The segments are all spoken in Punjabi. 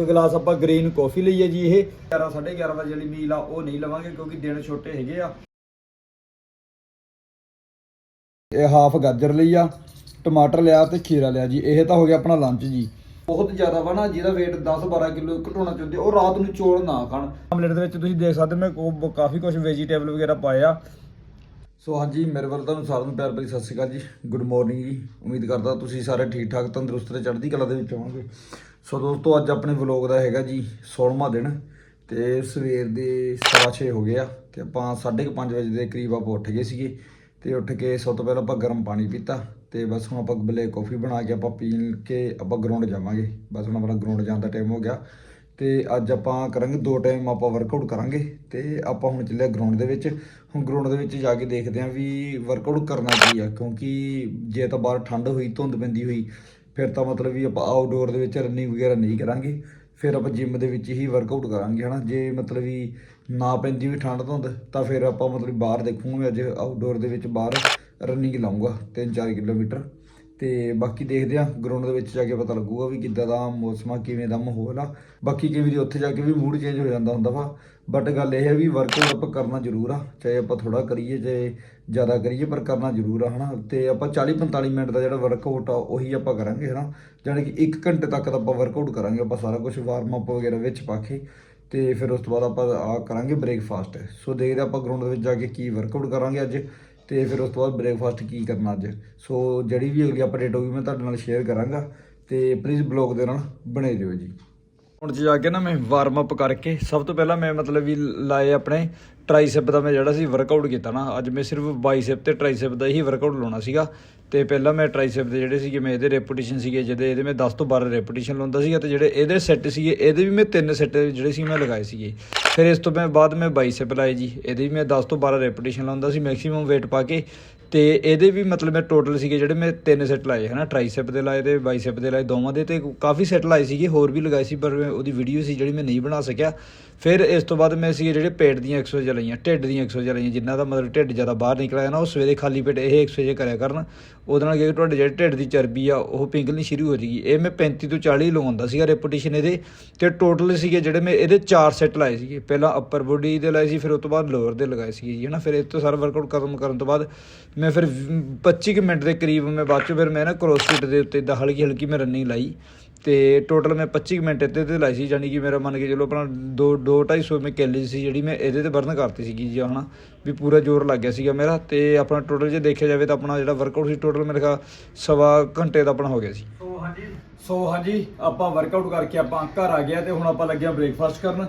ਇੱਕ ਗਲਾਸ ਆਪਾਂ ਗ੍ਰੀਨ ਕਾਫੀ ਲਈ ਹੈ ਜੀ ਇਹ। 11 11:30 ਵਜੇ ਵਾਲੀ ਮੀਲ ਆ, ਉਹ ਨਹੀਂ ਲਵਾਂਗੇ ਕਿਉਂਕਿ ਦਿਨ ਛੋਟੇ ਹੈਗੇ ਆ। ਇਹ ਹਾਫ ਗਾਜਰ ਲਈ ਆ, ਟਮਾਟਰ ਲਿਆ ਤੇ ਖੀਰਾ ਲਿਆ ਜੀ। ਇਹ ਤਾਂ ਹੋ ਗਿਆ ਆਪਣਾ ਲੰਚ ਜੀ। ਬਹੁਤ ਜ਼ਿਆਦਾ ਵਾ ਨਾ, ਜਿਹਦਾ weight 10-12 ਕਿਲੋ ਘਟਾਉਣਾ ਚਾਹੁੰਦੇ, ਉਹ ਰਾਤ ਨੂੰ ਚੌਲ ਨਾ ਖਾਣ। ਆਮਲੇਟ ਦੇ ਵਿੱਚ ਤੁਸੀਂ ਦੇਖ ਸਕਦੇ ਹੋ, ਮੈਂ ਕੋ- ਕਾਫੀ ਕੁਝ ਵੈਜੀਟੇਬਲ ਵਗੈਰਾ ਪਾਇਆ ਸੋ ਹਾਂਜੀ ਮੇਰੇ ਵੱਲ ਤੁਹਾਨੂੰ ਸਾਰਿਆਂ ਨੂੰ ਪਿਆਰ ਭਰੀ ਸਤਿ ਸ਼੍ਰੀ ਅਕਾਲ ਜੀ। ਗੁੱਡ ਮਾਰਨਿੰਗ ਜੀ। ਉਮੀਦ ਕਰਦਾ ਤੁਸੀਂ ਸਾਰੇ ਠੀਕ ਠਾਕ ਤੰਦਰੁਸਤ ਤੇ ਚੜ੍ਹਦੀ ਕਲਾ ਦੇ ਵਿੱਚ ਹੋਵੋਗੇ। ਸੋ ਦੋਸਤੋ, ਅੱਜ ਆਪਣੇ ਵਲੌਗ ਦਾ ਹੈਗਾ ਜੀ 16ਵਾਂ ਦਿਨ ਤੇ ਸਵੇਰ ਦੇ 6:30 ਹੋ ਗਏ ਆ ਤੇ ਆਪਾਂ 5:30 ਵਜੇ ਦੇ ਕਰੀਬ ਆਪਾਂ ਉੱਠ ਗਏ ਸੀਗੇ ਤੇ ਉੱਠ ਕੇ ਸਭ ਤੋਂ ਪਹਿਲਾਂ ਆਪਾਂ ਗਰਮ ਪਾਣੀ ਪੀਤਾ ਤੇ ਬਸ ਹੁਣ ਆਪਾਂ ਬਲੈਕ ਕਾਫੀ ਬਣਾ ਕੇ ਆਪਾਂ ਪੀਣ ਕੇ ਆਪਾਂ ਗਰਾਊਂਡ ਜਾਵਾਂਗੇ। ਬਸ ਹੁਣ ਆਪਣਾ ਗਰਾਊਂਡ ਜਾਣ ਦਾ ਟਾਈਮ ਹੋ ਗਿਆ ਤੇ ਅੱਜ ਆਪਾਂ ਕਰਾਂਗੇ ਦੋ ਟਾਈਮ ਆਪਾਂ ਵਰਕਆਊਟ ਕਰਾਂਗੇ ਤੇ ਆਪਾਂ ਹੁਣ ਚੱਲਿਆ ਗਰਾਊਂਡ ਦੇ ਵਿੱਚ। ਹੁਣ ਗਰਾਊਂਡ ਦੇ ਵਿੱਚ ਜਾ ਕੇ ਦੇਖਦੇ ਆਂ ਵੀ ਵਰਕਆਊਟ ਕਰਨਾ ਕੀ ਆ ਕਿਉਂਕਿ ਜੇ ਤਾਂ ਬਾਹਰ ਠੰਡ ਹੋਈ, ਧੁੰਦ ਪੈਂਦੀ ਹੋਈ ਫਿਰ ਤਾਂ ਮਤਲਬ ਵੀ ਆਪਾਂ ਆਊਟਡੋਰ ਦੇ ਵਿੱਚ ਰਨਿੰਗ ਵਗੈਰਾ ਨਹੀਂ ਕਰਾਂਗੇ, ਫਿਰ ਆਪਾਂ ਜਿਮ ਦੇ ਵਿੱਚ ਹੀ ਵਰਕਆਊਟ ਕਰਾਂਗੇ, ਹਨਾ? ਜੇ ਮਤਲਬ ਵੀ ਨਾ ਪੈਂਦੀ ਵੀ ਠੰਡ ਧੁੰਦ, ਤਾਂ ਫਿਰ ਆਪਾਂ ਮਤਲਬ ਬਾਹਰ ਦੇਖੂਗੇ ਅੱਜ ਆਊਟਡੋਰ ਦੇ ਵਿੱਚ ਬਾਹਰ ਰਨਿੰਗ ਲਾਉਂਗਾ 3-4 ਕਿਲੋਮੀਟਰ। ਤੇ ਬਾਕੀ ਦੇਖਦੇ ਆ ਗਰਾਊਂਡ ਦੇ ਵਿੱਚ ਜਾ ਕੇ ਪਤਾ ਲੱਗੂਗਾ ਵੀ ਕਿੱਦਾਂ ਦਾ ਮੌਸਮ ਆ, ਕਿਵੇਂ ਦਾ ਮਾਹੌਲ ਆ। ਬਾਕੀ ਕਿਵੇਂ ਦੀ ਉੱਥੇ ਜਾ ਕੇ ਵੀ ਮੂਡ ਚੇਂਜ ਹੋ ਜਾਂਦਾ ਹੁੰਦਾ ਵਾ। ਬਟ ਗੱਲ ਇਹ ਹੈ ਵੀ ਵਰਕਆਊਟ ਆਪਾਂ ਕਰਨਾ ਜ਼ਰੂਰ ਆ, ਚਾਹੇ ਆਪਾਂ ਥੋੜਾ ਕਰੀਏ, ਚਾਹੇ ਜ਼ਿਆਦਾ ਕਰੀਏ, ਪਰ ਕਰਨਾ ਜ਼ਰੂਰ ਆ, ਹਨਾ। ਤੇ ਆਪਾਂ 40 45 ਮਿੰਟ ਦਾ ਜਿਹੜਾ ਵਰਕਆਊਟ ਆ, ਉਹੀ ਆਪਾਂ ਕਰਾਂਗੇ, ਹਨਾ। ਜਾਣੀ ਕਿ 1 ਘੰਟੇ ਤੱਕ ਦਾ ਆਪਾਂ ਵਰਕਆਊਟ ਕਰਾਂਗੇ, ਆਪਾਂ ਸਾਰਾ ਕੁਝ ਵਾਰਮ ਅਪ ਵਗੈਰਾ ਵਿੱਚ ਪਾ ਕੇ, ਤੇ ਫਿਰ ਉਸ ਤੋਂ ਬਾਅਦ ਆਪਾਂ ਆ ਕਰਾਂਗੇ ਬ੍ਰੇਕਫਾਸਟ ਸੋ ਦੇਖਦੇ ਆਪਾਂ ਗਰਾਊਂਡ ਦੇ ਵਿੱਚ ਜਾ ਕੇ ਕੀ ਵਰਕਆਊਟ ਕਰਾਂਗੇ ਅੱਜ। ਤੇ ਫਿਰ ਉਸ ਤੋਂ ਬਾਅਦ ਬ੍ਰੇਕਫਾਸਟ ਕੀ ਕਰਨਾ ਅੱਜ? ਸੋ ਜਿਹੜੀ ਵੀ ਅਗਲੀ ਅਪਡੇਟ ਹੋਊਗੀ, ਮੈਂ ਤੁਹਾਡੇ ਨਾਲ ਸ਼ੇਅਰ ਕਰਾਂਗਾ ਤੇ ਪਲੀਜ਼ ਬਲੌਗ ਦੇ ਨਾਲ ਬਣੇ ਰਹੋ ਜੀ। ਹੁਣ ਚ ਜਾ ਕੇ ਨਾ ਮੈਂ ਵਾਰਮ ਅਪ ਕਰਕੇ। ਸਭ ਤੋਂ ਪਹਿਲਾਂ ਮੈਂ ਮਤਲਬ ਵੀ ਲਾਏ ਆਪਣੇ ਟ੍ਰਾਈਸੈਪ ਦਾ ਮੈਂ ਜਿਹੜਾ ਸੀ ਵਰਕਆਊਟ ਕੀਤਾ ਨਾ, ਅੱਜ ਮੈਂ ਸਿਰਫ ਬਾਈਸੈਪ ਤੇ ਟ੍ਰਾਈਸੈਪ ਦਾ ਹੀ ਵਰਕਆਊਟ ਲਾਉਣਾ ਸੀਗਾ। ਤੇ ਪਹਿਲਾਂ ਮੈਂ ਟ੍ਰਾਈਸੈਪ ਦੇ ਜਿਹੜੇ ਸੀਗੇ, ਮੈਂ ਇਹਦੇ ਰੈਪੀਟੀਸ਼ਨ ਸੀਗੇ, ਜਿਹਦੇ ਇਹਦੇ ਮੈਂ 10 ਤੋਂ 12 ਰੈਪੀਟੀਸ਼ਨ ਲਾਉਂਦਾ ਸੀਗਾ ਤੇ ਜਿਹੜੇ ਇਹਦੇ ਸੈੱਟ ਸੀਗੇ, ਇਹਦੇ ਵੀ ਮੈਂ ਤਿੰਨ ਸੈੱਟ ਜਿਹੜੇ ਸੀ ਮੈਂ ਲਗਾਏ ਸੀਗੇ। ਫਿਰ ਇਸ ਤੋਂ ਮੈਂ ਬਾਅਦ ਮੈਂ ਬਾਈਸੈਪ ਲਾਏ ਜੀ, ਇਹਦੇ ਵੀ ਮੈਂ 10 ਤੋਂ 12 ਰੈਪੀਟੀਸ਼ਨ ਲਾਉਂਦਾ ਸੀ ਮੈਕਸਿਮਮ weight ਪਾ ਕੇ। ਤੇ ਇਹਦੇ ਵੀ ਮਤਲਬ ਮੈਂ ਟੋਟਲ ਸੀਗੇ ਜਿਹੜੇ ਮੈਂ ਤਿੰਨ ਸੈੱਟ ਲਾਏ, ਹਨਾ? ਟ੍ਰਾਈਸੈਪ ਦੇ ਲਾਏ ਤੇ ਬਾਈਸੈਪ ਦੇ ਲਾਏ ਦੋਵਾਂ ਦੇ ਤੇ ਕਾਫੀ ਸੈੱਟ ਲਾਏ ਸੀਗੇ, ਹੋਰ ਵੀ ਲਗਾਏ ਸੀ, ਪਰ ਉਹਦੀ ਵੀਡੀਓ ਸੀ ਜਿਹੜੀ ਮੈਂ ਨਹੀਂ ਬਣਾ ਸਕਿਆ। ਫਿਰ ਇਸ ਤੋਂ ਬਾਅਦ ਮੈਂ ਸੀਗੇ ਜਿਹੜੇ ਪੇਟ ਦੀਆਂ ਐਕਸਰਸਾਈਜ਼ ਲਾਈਆਂ ਢਿੱਡ ਦੀਆਂ ਐਕਸਰਸਾਈਜ਼ ਲਾਈਆਂ ਜਿੰਨਾ ਦਾ ਮਤਲਬ ਢਿੱਡ ਜ਼ਿਆਦਾ ਬਾਹਰ ਨਿਕਲਿਆ ਆਇਆ ਨਾ, ਉਹ ਸਵੇਰੇ ਖਾਲੀ ਪੇਟ ਇਹ ਐਕਸਰਸਾਈਜ਼ ਕਰਿਆ ਕਰਨ। ਉਹਦੇ ਨਾਲ ਕੀ ਤੁਹਾਡੇ ਜਿਹੜੇ ਢਿੱਡ ਦੀ ਚਰਬੀ ਆ, ਉਹ ਪਿੰਗਲਣੀ ਸ਼ੁਰੂ ਹੋ ਜਾਏਗੀ। ਇਹ ਮੈਂ 35 ਤੋਂ 40 ਲਗਾਉਂਦਾ ਸੀਗਾ ਰੈਪੀਟੀਸ਼ਨ ਇਹਦੇ। ਤੇ ਟੋਟਲ ਸੀਗੇ ਜਿਹੜੇ ਮੈਂ ਇਹਦੇ 4 ਸੈੱਟ ਲਾਏ ਸੀਗੇ। ਪਹਿਲਾਂ ਅਪਰ ਬੋਡੀ ਦੇ ਲਾਏ ਸੀ, ਫਿਰ ਉਸ ਤੋਂ ਬਾਅਦ ਲੋਅਰ ਦੇ ਲਗਾਏ ਸੀਗੇ ਜੀ, ਹਨਾ। ਫਿਰ ਇਹ ਤੋਂ ਸਾਰਾ ਵਰਕਆਊਟ ਖਤਮ ਕਰਨ ਤੋਂ ਬਾਅਦ ਮੈਂ ਫਿਰ 25 ਕੁ ਮਿੰਟ ਦੇ ਕਰੀਬ ਮੈਂ ਬਾਅਦ ਚੋਂ ਫਿਰ ਮੈਂ ਨਾ ਕ੍ਰੋਸਫਿਟ ਦੇ ਉੱਤੇ ਇਦਾਂ ਹਲਕੀ ਹਲਕੀ ਮੈਂ ਰਨਿੰਗ ਲਾਈ। ਤੇ ਟੋਟਲ ਮੈਂ 25 ਕੁ ਮਿੰਟ ਇੱਥੇ ਤੇ ਲਾਈ ਸੀ ਯਾਨੀ ਕਿ ਮੇਰਾ ਮੰਨ ਕੇ ਚਲੋ ਆਪਣਾ 2 2 250 ਮੈਂ ਕੈਲਰੀ ਸੀ, ਜਿਹੜੀ ਮੈਂ ਇਹਦੇ ਤੇ ਬਰਨ ਕਰਤੀ ਸੀਗੀ ਜੀ, ਹਨਾ, ਵੀ ਪੂਰਾ ਜ਼ੋਰ ਲੱਗ ਗਿਆ ਸੀਗਾ ਮੇਰਾ, ਤੇ ਆਪਣਾ ਟੋਟਲ ਜੇ ਦੇਖਿਆ ਜਾਵੇ ਤਾਂ ਆਪਣਾ ਜਿਹੜਾ ਵਰਕਆਊਟ ਸੀ ਟੋਟਲ ਮੇਰੇ ਖਾ ਸਵਾ ਘੰਟੇ ਦਾ ਆਪਣਾ ਹੋ ਗਿਆ ਸੀ। ਸੋ ਹਾਂਜੀ ਸੋ ਹਾਂਜੀ, ਆਪਾਂ ਵਰਕਆਊਟ ਕਰਕੇ ਆਪਾਂ ਘਰ ਆ ਗਿਆ ਤੇ ਹੁਣ ਆਪਾਂ ਲੱਗਿਆ ਬ੍ਰੇਕਫਾਸਟ ਕਰਨ।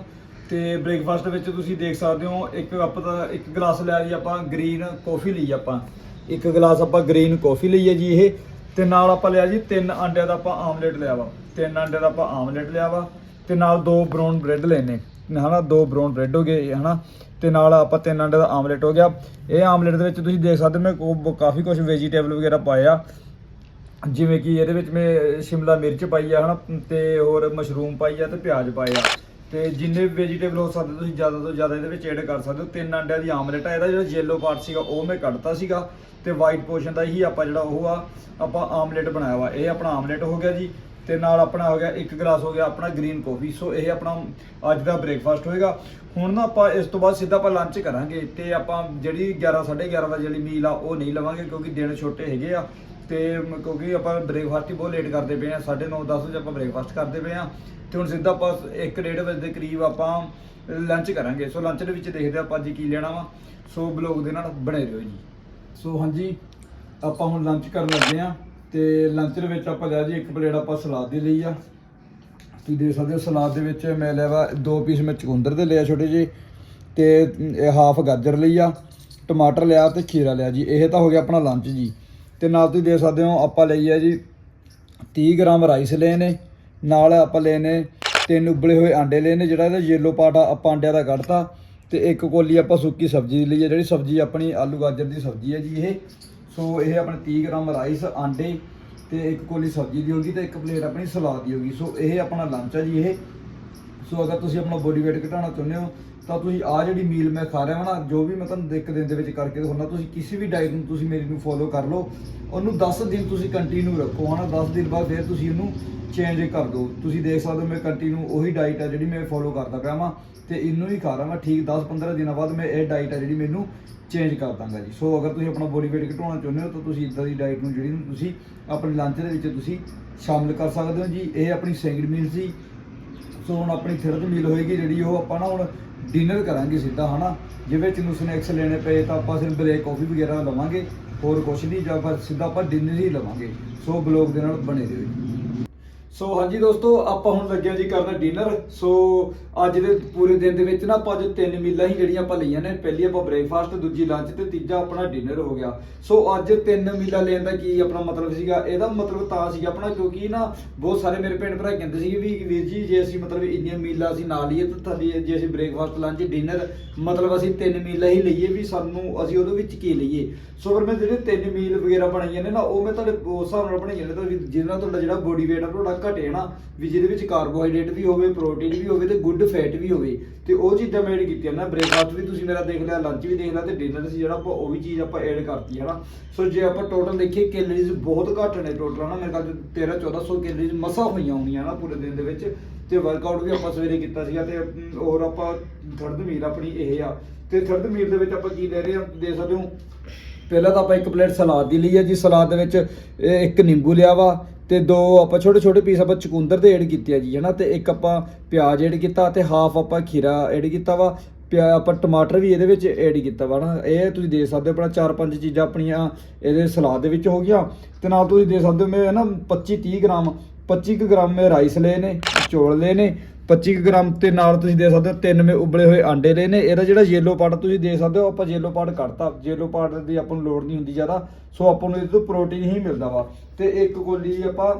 ਤੇ ਬ੍ਰੇਕਫਾਸਟ ਵਿੱਚ ਤੁਸੀਂ ਦੇਖ ਸਕਦੇ ਹੋ, ਇੱਕ ਆਪਾਂ ਦਾ, ਇੱਕ ਗਲਾਸ ਲਿਆ ਜੀ ਆਪਾਂ ਗ੍ਰੀਨ ਕਾਫੀ ਲਈ ਆਪਾਂ। ਇੱਕ ਗਲਾਸ ਆਪਾਂ ਗ੍ਰੀਨ ਕਾਫੀ ਲਈ ਹੈ ਜੀ ਇਹ। ਤੇ ਨਾਲ ਆਪਾਂ ਲਿਆ ਜੀ ਤਿੰਨ ਅੰਡਿਆਂ ਦਾ ਆਪਾਂ ਆਮਲੇਟ ਲਿਆ ਵਾ। ਤਿੰਨ ਅੰਡਿਆਂ ਦਾ ਆਪਾਂ ਆਮਲੇਟ ਲਿਆ ਵਾ ਤੇ ਨਾਲ ਦੋ ਬ੍ਰਾਊਨ ਬ੍ਰੈਡ ਲੈਨੇ। ਹਨਾ ਦੋ ਬ੍ਰਾਊਨ ਬ੍ਰੈਡ ਹੋ ਗਏ ਹਨਾ ਤੇ ਨਾਲ ਆਪਾਂ ਤਿੰਨ ਅੰਡੇ ਦਾ ਆਮਲੇਟ ਹੋ ਗਿਆ। ਇਹ ਆਮਲੇਟ ਦੇ ਵਿੱਚ ਤੁਸੀਂ ਦੇਖ ਸਕਦੇ ਹੋ, ਮੈਂ ਕੋ- ਕਾਫੀ ਕੁਝ ਵੈਜੀਟੇਬਲ ਵਗੈਰਾ ਪਾਇਆ ਜਿਵੇਂ ਕਿ ਇਹਦੇ ਵਿੱਚ ਮੈਂ ਸ਼ਿਮਲਾ ਮਿਰਚ ਪਾਈ ਆ ਹਨਾ ਤੇ ਹੋਰ ਮਸ਼ਰੂਮ ਪਾਈ ਆ ਤੇ ਪਿਆਜ਼ ਪਾਇਆ ਤੇ ਜਿੰਨੇ ਵੈਜੀਟੇਬਲ ਹੋ ਸਕਦੇ, ਤੁਸੀਂ ਜ਼ਿਆਦਾ ਤੋਂ ਜ਼ਿਆਦਾ ਇਹਦੇ ਵਿੱਚ ਐਡ ਕਰ ਸਕਦੇ ਹੋ। ਤਿੰਨ ਅੰਡਿਆਂ ਦੀ ਆਮਲੇਟ ਆ, ਇਹਦਾ ਜਿਹੜਾ ਯੈਲੋ ਪਾਰਟ ਸੀਗਾ, ਉਹ ਮੈਂ ਕੱਢਤਾ ਸੀਗਾ। ਤੇ ਵਾਈਟ ਪੋਰਸ਼ਨ ਦਾ ਹੀ ਆਪਾਂ ਜਿਹੜਾ ਉਹ ਆ, ਆਪਾਂ ਆਮਲੇਟ ਬਣਾਇਆ ਵਾ। ਇਹ ਆਪਣਾ ਆਮਲੇਟ ਹੋ ਗਿਆ ਜੀ, ਤੇ ਨਾਲ ਆਪਣਾ ਹੋ ਗਿਆ, ਇੱਕ ਗਲਾਸ ਹੋ ਗਿਆ ਆਪਣਾ ਗ੍ਰੀਨ ਕਾਫੀ ਸੋ ਇਹ ਆਪਣਾ ਅੱਜ ਦਾ ਬ੍ਰੇਕਫਾਸਟ ਹੋਏਗਾ। ਹੁਣ ਨਾ ਆਪਾਂ ਇਸ ਤੋਂ ਬਾਅਦ ਸਿੱਧਾ ਆਪਾਂ ਲੰਚ ਕਰਾਂਗੇ ਤੇ ਆਪਾਂ ਜਿਹੜੀ 11 11:30 ਦਾ ਜਿਹੜੀ ਮੀਲ ਆ, ਉਹ ਨਹੀਂ ਲਵਾਂਗੇ ਕਿਉਂਕਿ ਦਿਨ ਛੋਟੇ ਹੈਗੇ ਆ। ਤੇ ਕਿਉਂਕਿ ਆਪਾਂ ਬ੍ਰੇਕਫਾਸਟ ਹੀ ਬਹੁਤ ਲੇਟ ਕਰਦੇ ਪਏ ਆ। 9:30 10 ਵਜੇ ਆਪਾਂ ਬ੍ਰੇਕਫਾਸਟ ਕਰਦੇ ਪਏ ਆ। ਤੇ ਹੁਣ ਸਿੱਧਾ ਆਪਾਂ 1:30 ਵਜੇ ਦੇ ਕਰੀਬ ਆਪਾਂ ਲੰਚ ਕਰਾਂਗੇ। ਸੋ ਲੰਚ ਦੇ ਵਿੱਚ ਦੇਖਦੇ ਆਪਾਂ ਅੱਜ ਕੀ ਲੈਣਾ ਵਾ। ਸੋ ਬਲੌਗ ਦੇ ਨਾਲ ਬਣੇ ਰਹੋ ਜੀ। ਸੋ ਹਾਂਜੀ, ਆਪਾਂ ਹੁਣ ਲੰਚ ਕਰਨ ਲੱਗੇ ਆ ਤੇ ਲੰਚ ਦੇ ਵਿੱਚ ਆਪਾਂ ਲਿਆ ਜੀ, ਇੱਕ ਪਲੇਟ ਆਪਾਂ ਸਲਾਦ ਦੀ ਲਈ ਆ। ਤੁਸੀਂ ਦੇਖ ਸਕਦੇ ਹੋ ਸਲਾਦ ਦੇ ਵਿੱਚ ਮੈਂ ਲਿਆ ਵਾ ਦੋ ਪੀਸ ਮੈਂ ਚੁਕੰਦਰ ਦੇ ਲਿਆ ਛੋਟੇ ਜਿਹੇ ਤੇ ਹਾਫ ਗਾਜਰ ਲਈ ਆ, ਟਮਾਟਰ ਲਿਆ ਤੇ ਖੀਰਾ ਲਿਆ ਜੀ। ਇਹ ਤਾਂ ਹੋ ਗਿਆ ਆਪਣਾ ਲੰਚ ਜੀ। ਤੇ ਨਾਲ ਤੁਸੀਂ ਦੇਖ ਸਕਦੇ ਹੋ ਆਪਾਂ ਲਈ ਆ ਜੀ 30 ਗ੍ਰਾਮ ਰਾਈਸ ਲਏ ਨੇ। ਨਾਲ ਆਪਾਂ ਲਏ ਨੇ ਤਿੰਨ ਉਬਲੇ ਹੋਏ ਆਂਡੇ ਲਏ ਨੇ, ਜਿਹੜਾ ਇਹਦਾ ਯੈਲੋ ਪਾਰਟ ਆ, ਆਪਾਂ ਆਂਡਿਆਂ ਦਾ ਕੱਢਤਾ ਤੇ ਇੱਕ ਕੋਲੀ ਆਪਾਂ ਸੁੱਕੀ ਸਬਜ਼ੀ ਲਈ ਹੈ ਜਿਹੜੀ ਸਬਜ਼ੀ ਆਪਣੀ ਆਲੂ ਗਾਜਰ ਦੀ ਸਬਜ਼ੀ ਹੈ ਜੀ ਇਹ। ਸੋ ਇਹ ਆਪਣੇ 30 ਗ੍ਰਾਮ ਰਾਈਸ ਆਂਡੇ ਤੇ ਇੱਕ ਕੋਲੀ ਸਬਜ਼ੀ ਦੀ ਹੋਗੀ ਤੇ ਇੱਕ ਪਲੇਟ ਆਪਣੀ ਸਲਾਦ ਦੀ ਹੋਗੀ ਸੋ ਇਹ ਆਪਣਾ ਲੰਚ ਹੈ ਜੀ ਇਹ। ਸੋ ਅਗਰ ਤੁਸੀਂ ਆਪਣਾ ਬੋਡੀ weight ਘਟਾਉਣਾ ਚਾਹੁੰਦੇ ਹੋ ਤਾਂ ਤੁਸੀਂ ਆ ਜਿਹੜੀ ਮੀਲ ਮੈਂ ਖਾ ਰਿਹਾ ਹਾਂ ਨਾ, ਜੋ ਵੀ ਮੈਂ ਤੁਹਾਨੂੰ ਇੱਕ ਦਿਨ ਦੇ ਵਿੱਚ ਕਰਕੇ ਦਿਖਾਉਣਾ, ਤੁਸੀਂ ਕਿਸੇ ਵੀ ਡਾਈਟ ਨੂੰ ਤੁਸੀਂ ਮੇਰੀ ਨੂੰ ਫੋਲੋ ਕਰ ਲਓ। ਉਹਨੂੰ 10 ਦਿਨ ਤੁਸੀਂ ਕੰਟੀਨਿਊ ਰੱਖੋ, ਹਨਾ? 10 ਦਿਨ ਬਾਅਦ ਫਿਰ ਤੁਸੀਂ ਉਹਨੂੰ ਚੇਂਜ ਕਰ ਦਿਓ। ਤੁਸੀਂ ਦੇਖ ਸਕਦੇ ਹੋ ਮੈਂ ਕੰਟੀਨਿਊ ਉਹੀ ਡਾਈਟ ਹੈ ਜਿਹੜੀ ਮੈਂ ਫੋਲੋ ਕਰਦਾ ਪਿਆ ਵਾਂ ਤੇ ਇਹਨੂੰ ਹੀ ਖਾ ਰਹਾ ਮੈਂ ਠੀਕ 10-15 ਦਿਨਾਂ ਬਾਅਦ ਮੈਂ ਇਹ ਡਾਈਟ ਹੈ ਜਿਹੜੀ ਮੈਨੂੰ ਚੇਂਜ ਕਰ ਦਾਂਗਾ ਜੀ। ਸੋ ਅਗਰ ਤੁਸੀਂ ਆਪਣਾ ਬੋਡੀ weight ਘਟਾਉਣਾ ਚਾਹੁੰਦੇ ਹੋ ਤਾਂ ਤੁਸੀਂ ਇਦਾਂ ਦੀ ਡਾਈਟ ਨੂੰ ਜਿਹੜੀ ਨੂੰ ਤੁਸੀਂ ਆਪਣੇ ਲੰਚ ਦੇ ਵਿੱਚ ਤੁਸੀਂ ਸ਼ਾਮਿਲ ਕਰ ਸਕਦੇ ਹੋ ਜੀ। ਇਹ ਆਪਣੀ ਸੈਕਿੰਡ ਮੀਲ ਸੀ। ਸੋ ਹੁਣ ਆਪਣੀ ਥਰਡ ਮੀਲ ਹੋਏਗੀ ਜਿਹੜੀ ਉਹ ਆਪਾਂ ਨਾ ਹੁਣ ਡਿਨਰ ਕਰਾਂਗੇ ਸਿੱਧਾ, ਹਨਾ? ਜੇ ਵਿੱਚ ਨੂੰ ਸਨੈਕਸ ਲੈਣੇ ਪਏ ਤਾਂ ਆਪਾਂ ਸਿਰਫ ਬਲੇਕ ਕਾਫੀ ਵਗੈਰਾ ਲਵਾਂਗੇ, ਹੋਰ ਕੁਛ ਨਹੀਂ, ਜਾਂ ਆਪਾਂ ਸਿੱਧਾ ਆਪਾਂ ਡਿਨਰ ਹੀ ਲਵਾਂਗੇ। ਸੋ ਬਲੌਗ ਦੇ ਨਾਲ ਬਣੇ ਰਹੋ। ਸੋ ਹਾਂਜੀ ਦੋਸਤੋ, ਆਪਾਂ ਹੁਣ ਲੱਗਿਆ ਜੀ ਕਰਨਾ ਡਿਨਰ ਸੋ ਅੱਜ ਦੇ ਪੂਰੇ ਦਿਨ ਦੇ ਵਿੱਚ ਨਾ ਆਪਾਂ ਅੱਜ ਤਿੰਨ ਮੀਲਾਂ ਹੀ ਜਿਹੜੀਆਂ ਆਪਾਂ ਲਈਆਂ ਨੇ। ਪਹਿਲੀ ਆਪਾਂ ਬ੍ਰੇਕਫਾਸਟ ਦੂਜੀ ਲੰਚ ਤੇ ਤੀਜਾ ਆਪਣਾ ਡਿਨਰ ਹੋ ਗਿਆ। ਸੋ ਅੱਜ ਤਿੰਨ ਮੀਲਾਂ ਲੈਣ ਦਾ ਕੀ ਆਪਣਾ ਮਤਲਬ ਸੀਗਾ? ਇਹਦਾ ਮਤਲਬ ਤਾਂ ਸੀਗਾ ਆਪਣਾ, ਕਿਉਂਕਿ ਨਾ ਬਹੁਤ ਸਾਰੇ ਮੇਰੇ ਭੈਣ ਭਰਾ ਕਹਿੰਦੇ ਸੀਗੇ ਵੀ ਵੀਰ ਜੀ, ਜੇ ਅਸੀਂ ਮਤਲਬ ਇੰਨੀਆਂ ਮੀਲਾਂ ਅਸੀਂ ਨਾ ਲਈਏ ਤਾਂ ਤੁਹਾਡੀ ਜੇ ਅਸੀਂ ਬ੍ਰੇਕਫਾਸਟ ਲੰਚ ਡਿਨਰ ਮਤਲਬ ਅਸੀਂ ਤਿੰਨ ਮੀਲਾਂ ਹੀ ਲਈਏ ਵੀ ਸਾਨੂੰ ਅਸੀਂ ਉਹਦੇ ਵਿੱਚ ਕੀ ਲਈਏ? ਸੋ ਫਿਰ ਮੈਂ ਜਿਹੜੇ ਤਿੰਨ ਮੀਲ ਵਗੈਰਾ ਬਣਾਈਆਂ ਨੇ ਨਾ, ਉਹ ਮੈਂ ਤੁਹਾਡੇ ਉਸ ਹਿਸਾਬ ਨਾਲ ਬਣਾਈਆਂ ਨੇ, ਤਾਂ ਵੀ ਜਿਹਦੇ ਨਾਲ ਤੁਹਾਡਾ ਜਿਹੜਾ ਬੋਡੀ weight ਆ, ਤੁਹਾਡਾ ਘਟੇ ਨਾ, ਵੀ ਜਿਹਦੇ ਵਿੱਚ ਕਾਰਬੋਹਾਈਡਰੇਟ ਵੀ ਹੋਵੇ ਪ੍ਰੋਟੀਨ ਵੀ ਹੋਵੇ ਤੇ ਗੁੱਡ ਫੈਟ ਵੀ ਹੋਵੇ, ਤੇ ਉਹ ਚੀਜ਼ਾਂ ਮੈਂ ਐਡ ਕੀਤੀਆਂ ਨਾ ਬ੍ਰੇਕਫਾਸਟ ਵੀ ਤੁਸੀਂ ਮੇਰਾ ਦੇਖ ਲਿਆ ਲੰਚ ਵੀ ਦੇਖ ਲਿਆ ਤੇ ਡਿਨਰ ਸੀ ਜਿਹੜਾ ਆਪਾਂ, ਉਹ ਵੀ ਚੀਜ਼ ਆਪਾਂ ਐਡ ਕਰਤੀ ਹੈ ਨਾ। ਸੋ ਜੇ ਆਪਾਂ ਟੋਟਲ ਦੇਖੀਏ ਕੈਲਰੀਜ਼ ਬਹੁਤ ਘੱਟ ਨੇ ਟੋਟਲ ਨਾ ਮੇਰੇ ਖਿਆਲ 'ਚ 13 1400 ਕੈਲਰੀਜ਼ ਮਸਾ ਹੋਈਆਂ ਹੋਣੀਆਂ ਨਾ ਪੂਰੇ ਦਿਨ ਦੇ ਵਿੱਚ, ਤੇ ਵਰਕਆਊਟ ਵੀ ਆਪਾਂ ਸਵੇਰੇ ਕੀਤਾ ਸੀਗਾ ਤੇ ਹੋਰ ਆਪਾਂ ਥਰਡ ਮੀਲ ਆਪਣੀ ਇਹ ਆ। ਤੇ ਥਰਡ ਮੀਲ ਦੇ ਵਿੱਚ ਆਪਾਂ ਕੀ ਲੈ ਰਹੇ ਆ ਦੇ ਸਕਦੇ ਹੋ? ਪਹਿਲਾਂ ਤਾਂ ਆਪਾਂ ਇੱਕ ਪਲੇਟ ਸਲਾਦ ਦੀ ਲਈ ਹੈ ਜੀ, ਸਲਾਦ ਦੇ ਵਿੱਚ ਇੱਕ ਨਿੰਬੂ ਲਿਆ ਵਾ ਤੇ ਦੋ ਆਪਾਂ ਛੋਟੇ ਛੋਟੇ ਪੀਸ ਆਪਾਂ ਚਕੁੰਦਰ ਦੇ ਐਡ ਕੀਤੇ ਆ ਜੀ, ਹਨਾ? ਤੇ ਇੱਕ ਆਪਾਂ ਪਿਆਜ਼ ਐਡ ਕੀਤਾ ਤੇ ਹਾਫ ਆਪਾਂ ਖੀਰਾ ਐਡ ਕੀਤਾ ਵਾ। ਪਿਆ ਆਪਾਂ ਟਮਾਟਰ ਵੀ ਇਹਦੇ ਵਿੱਚ ਐਡ ਕੀਤਾ ਵਾ ਨਾ ਇਹ ਤੁਸੀਂ ਦੇ ਸਕਦੇ ਹੋ, ਆਪਣਾ ਚਾਰ ਪੰਜ ਚੀਜ਼ਾਂ ਆਪਣੀਆਂ ਇਹਦੇ ਸਲਾਦ ਦੇ ਵਿੱਚ ਹੋ ਗਿਆ ਤੇ ਨਾਲ ਤੁਸੀਂ ਦੇ ਸਕਦੇ ਹੋ, ਮੈਂ ਨਾ 25 30 ਗ੍ਰਾਮ 25 ਕੁ ਗ੍ਰਾਮ ਮੈਂ ਰਾਈਸ ਲਏ ਨੇ, ਚੌਲ ਲਏ ਨੇ। 25 ਕੁ ਗ੍ਰਾਮ ਤੇ ਨਾਲ ਤੁਸੀਂ ਦੇ ਸਕਦੇ ਹੋ ਤਿੰਨ ਮੇ ਉਬਲੇ ਹੋਏ ਆਂਡੇ ਲਏ ਨੇ। ਇਹਦਾ ਜਿਹੜਾ ਯੈਲੋ ਪਾਰਟ ਤੁਸੀਂ ਦੇ ਸਕਦੇ ਹੋ ਆਪਾਂ ਯੈਲੋ ਪਾਰਟ ਕੱਢਤਾ। ਯੈਲੋ ਪਾਰਟ ਦੀ ਆਪਾਂ ਨੂੰ ਲੋੜ ਨਹੀਂ ਹੁੰਦੀ ਜ਼ਿਆਦਾ। ਸੋ ਆਪਾਂ ਨੂੰ ਇਹਦੇ ਤੋਂ ਪ੍ਰੋਟੀਨ ਹੀ ਮਿਲਦਾ ਵਾ। ਤੇ ਇੱਕ ਕੋਲੀ ਆਪਾਂ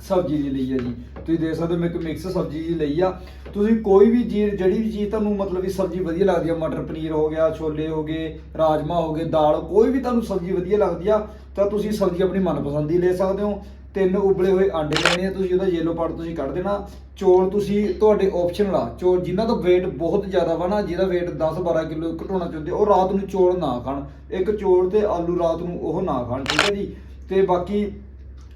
ਸਬਜ਼ੀ ਦੀ ਲਈ ਆ ਜੀ। ਤੁਸੀਂ ਦੇਖ ਸਕਦੇ ਹੋ, ਮੈਂ ਇੱਕ ਮਿਕਸ ਸਬਜ਼ੀ ਦੀ ਲਈ ਆ। ਤੁਸੀਂ ਕੋਈ ਵੀ ਚੀਜ਼, ਜਿਹੜੀ ਵੀ ਚੀਜ਼ ਤੁਹਾਨੂੰ ਮਤਲਬ ਵੀ ਸਬਜ਼ੀ ਵਧੀਆ ਲੱਗਦੀ ਆ, ਮਟਰ ਪਨੀਰ ਹੋ ਗਿਆ, ਛੋਲੇ ਹੋ ਗਏ ਰਾਜਮਾ ਹੋ ਗਏ, ਦਾਲ, ਕੋਈ ਵੀ ਤੁਹਾਨੂੰ ਸਬਜ਼ੀ ਵਧੀਆ ਲੱਗਦੀ ਆ, ਤਾਂ ਤੁਸੀਂ ਸਬਜ਼ੀ ਆਪਣੀ ਮਨਪਸੰਦ ਦੀ ਲੈ ਸਕਦੇ ਹੋ। ਤਿੰਨ ਉਬਲੇ ਹੋਏ ਆਂਡੇ ਲੈਣੇ ਆ, ਤੁਸੀਂ ਉਹਦਾ ਯੈਲੋ ਪਾਰਟ ਤੁਸੀਂ ਕੱਢ ਦੇਣਾ। ਚੌਲ ਤੁਸੀਂ ਤੁਹਾਡੇ ਆਪਸ਼ਨਲ ਆ ਚੌਲ ਜਿਨ੍ਹਾਂ ਦਾ weight ਬਹੁਤ ਜ਼ਿਆਦਾ ਵਾ ਨਾ, ਜਿਹਦਾ weight 10 12 ਕਿਲੋ ਘਟਾਉਣਾ ਚਾਹੁੰਦੇ ਉਹ ਰਾਤ ਨੂੰ ਚੌਲ ਨਾ ਖਾਣ। ਇੱਕ ਚੌਲ ਤੇ ਆਲੂ ਰਾਤ ਨੂੰ ਉਹ ਨਾ ਖਾਣ, ਠੀਕ ਹੈ ਜੀ? ਤੇ ਬਾਕੀ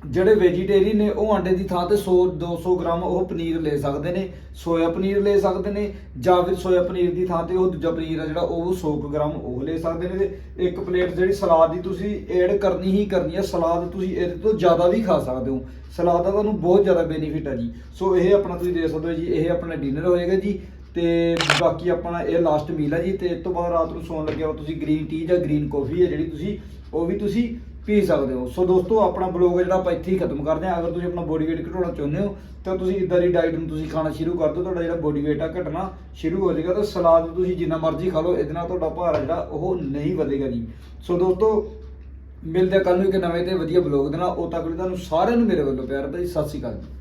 ਜਿਹੜੇ ਵੈਜੀਟੇਰੀਅਨ ਨੇ, ਉਹ ਆਂਡੇ ਦੀ ਥਾਂ ਤੇ 100 200 ਗ੍ਰਾਮ ਉਹ ਪਨੀਰ ਲੈ ਸਕਦੇ ਨੇ, ਸੋਇਆ ਪਨੀਰ ਲੈ ਸਕਦੇ ਨੇ, ਜਾਂ ਫਿਰ ਸੋਇਆ ਪਨੀਰ ਦੀ ਥਾਂ ਤੇ ਉਹ ਦੂਜਾ ਪਨੀਰ ਆ ਜਿਹੜਾ, ਉਹ 100 ਕੁ ਗ੍ਰਾਮ ਉਹ ਲੈ ਸਕਦੇ ਨੇ ਤੇ ਇੱਕ ਪਲੇਟ ਜਿਹੜੀ ਸਲਾਦ ਦੀ ਤੁਸੀਂ ਐਡ ਕਰਨੀ ਹੀ ਕਰਨੀ ਹੈ ਸਲਾਦ ਤੁਸੀਂ ਇਹਦੇ ਤੋਂ ਜ਼ਿਆਦਾ ਵੀ ਖਾ ਸਕਦੇ ਹੋ। ਸਲਾਦ ਦਾ ਤੁਹਾਨੂੰ ਬਹੁਤ ਜ਼ਿਆਦਾ ਬੈਨੀਫਿਟ ਆ ਜੀ। ਸੋ ਇਹ ਆਪਣਾ ਤੁਸੀਂ ਦੇ ਸਕਦੇ ਹੋ ਜੀ, ਇਹ ਆਪਣਾ ਡਿਨਰ ਹੋਏਗਾ ਜੀ ਤੇ ਬਾਕੀ ਆਪਣਾ ਇਹ ਲਾਸਟ ਮੀਲ ਹੈ ਜੀ ਤੇ ਇਸ ਤੋਂ ਬਾਅਦ ਰਾਤ ਨੂੰ ਸੌਣ ਲੱਗਿਆ ਤੁਸੀਂ ਗ੍ਰੀਨ ਟੀ ਜਾਂ ਗ੍ਰੀਨ ਕਾਫੀ ਹੈ ਜਿਹੜੀ ਤੁਸੀਂ, ਉਹ ਵੀ ਤੁਸੀਂ ਪੀ ਸਕਦੇ ਹੋ। ਸੋ ਦੋਸਤੋ, ਆਪਣਾ ਬਲੌਗ ਜਿਹੜਾ ਆਪਾਂ ਇੱਥੇ ਹੀ ਖਤਮ ਕਰਦੇ ਹਾਂ। ਅਗਰ ਤੁਸੀਂ ਆਪਣਾ ਬੋਡੀ weight ਘਟਾਉਣਾ ਚਾਹੁੰਦੇ ਹੋ, ਤਾਂ ਤੁਸੀਂ ਇਦਾਂ ਦੀ ਡਾਈਟ ਨੂੰ ਤੁਸੀਂ ਖਾਣਾ ਸ਼ੁਰੂ ਕਰ ਦਿਓ। ਤੁਹਾਡਾ ਜਿਹੜਾ ਬੋਡੀ weight ਆ, ਘਟਣਾ ਸ਼ੁਰੂ ਹੋ ਜਾਏਗਾ। ਤਾਂ ਸਲਾਦ ਤੁਸੀਂ ਜਿੰਨਾ ਮਰਜ਼ੀ ਖਾ ਲਓ, ਇਹਦੇ ਨਾਲ ਤੁਹਾਡਾ ਭਾਰ ਆ ਜਿਹੜਾ, ਉਹ ਨਹੀਂ ਵਧੇਗਾ ਜੀ। ਸੋ ਦੋਸਤੋ, ਮਿਲਦੇ ਕੱਲ ਨੂੰ ਇੱਕ ਨਵੇਂ ਤੇ ਵਧੀਆ ਬਲੌਗ ਦੇ ਨਾਲ। ਉਹ ਤੱਕ ਲਈ ਤੁਹਾਨੂੰ ਸਾਰਿਆਂ ਨੂੰ ਮੇਰੇ ਵੱਲੋਂ ਪਿਆਰ ਭਰੀ ਸਤਿ ਸ਼੍ਰੀ ਅਕਾਲ। ਜੀ